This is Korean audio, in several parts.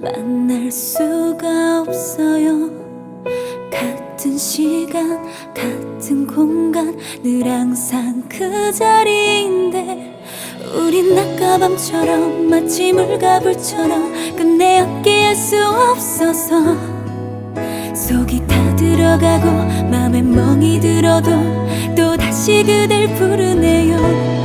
만날 수가 없어요. 같은 시간, 같은 공간, 늘 항상 그 자리인데, 밤처럼 마치 물과 불처럼 끝내 함께할 수 없어서 속이 다 들어가고 맘에 멍이 들어도 또 다시 그댈 부르네요.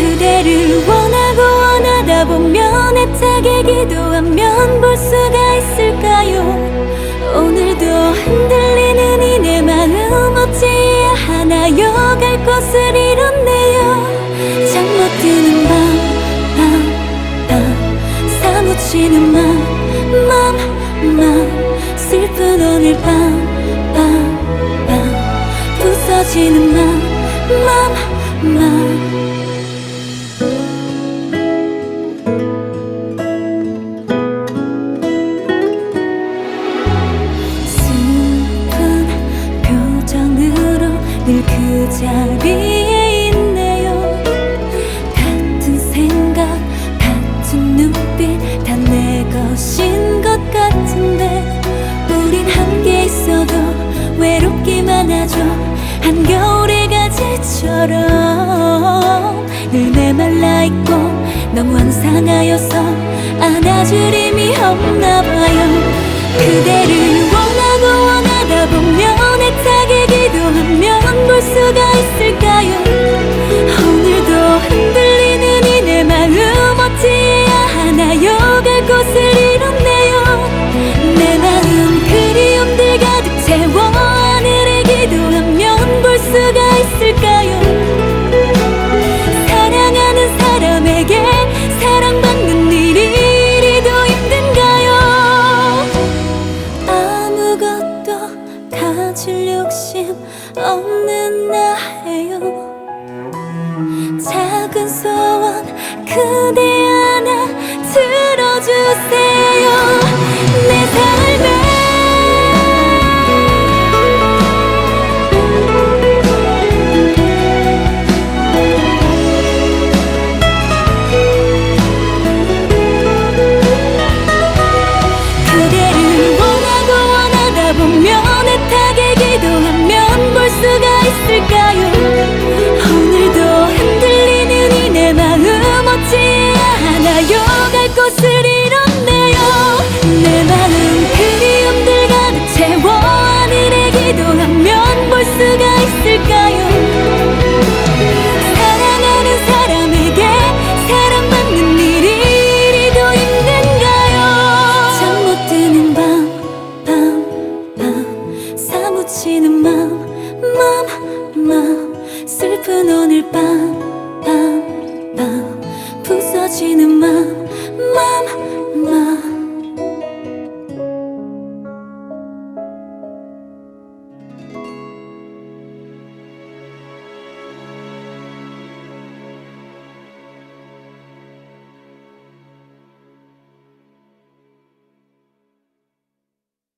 그대를 원하고 원하다 보면 애타게 기도하면 볼 수가 있을까요 오늘도 흔들리는 이내 마음 어찌해야 하나요 갈 곳을 맘, 맘 슬픈 표정으로 늘 그 자리 힘이 없나 봐요. 그대를 없는 나예요. 작은 소원 그대 지치는 맘, 맘, 맘 슬픈 오늘 밤, 밤, 밤. 부서지는 맘